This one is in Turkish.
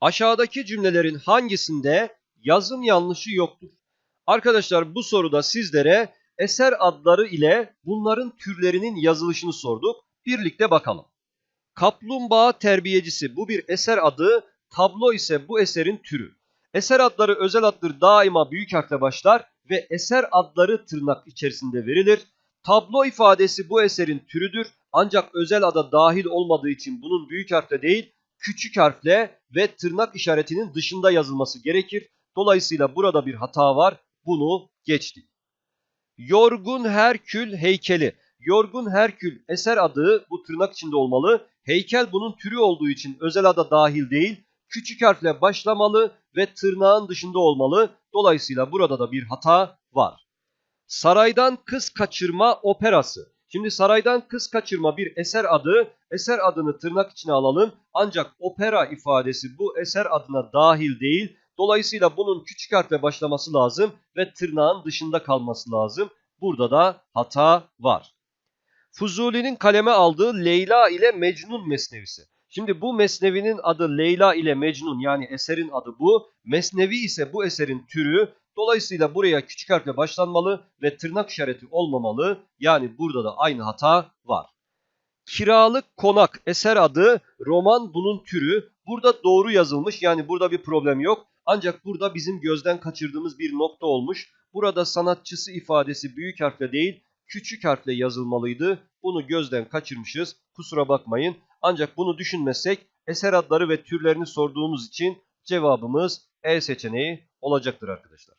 Aşağıdaki cümlelerin hangisinde yazım yanlışı yoktur? Arkadaşlar bu soruda sizlere eser adları ile bunların türlerinin yazılışını sorduk. Birlikte bakalım. Kaplumbağa terbiyecisi bu bir eser adı, tablo ise bu eserin türü. Eser adları özel addır daima büyük harfle başlar ve eser adları tırnak içerisinde verilir. Tablo ifadesi bu eserin türüdür ancak özel ada dahil olmadığı için bunun büyük harfle değil küçük harfle ve tırnak işaretinin dışında yazılması gerekir. Dolayısıyla burada bir hata var. Bunu geçtik. Yorgun Herkül heykeli. Yorgun Herkül eser adı bu tırnak içinde olmalı. Heykel bunun türü olduğu için özel ada dahil değil. Küçük harfle başlamalı ve tırnağın dışında olmalı. Dolayısıyla burada da bir hata var. Saraydan Kız Kaçırma Operası. Şimdi saraydan kız kaçırma bir eser adı. Eser adını tırnak içine alalım. Ancak opera ifadesi bu eser adına dahil değil. Dolayısıyla bunun küçük harfle başlaması lazım ve tırnağın dışında kalması lazım. Burada da hata var. Fuzuli'nin kaleme aldığı Leyla ile Mecnun mesnevisi. Şimdi bu mesnevinin adı Leyla ile Mecnun yani eserin adı bu. Mesnevi ise bu eserin türü. Dolayısıyla buraya küçük harfle başlanmalı ve tırnak işareti olmamalı. Yani burada da aynı hata var. Kiralık konak eser adı, roman bunun türü. Burada doğru yazılmış yani burada bir problem yok. Ancak burada bizim gözden kaçırdığımız bir nokta olmuş. Burada sanatçısı ifadesi büyük harfle değil küçük harfle yazılmalıydı. Bunu gözden kaçırmışız. Kusura bakmayın. Ancak bunu düşünmezsek eser adları ve türlerini sorduğumuz için cevabımız E seçeneği olacaktır arkadaşlar.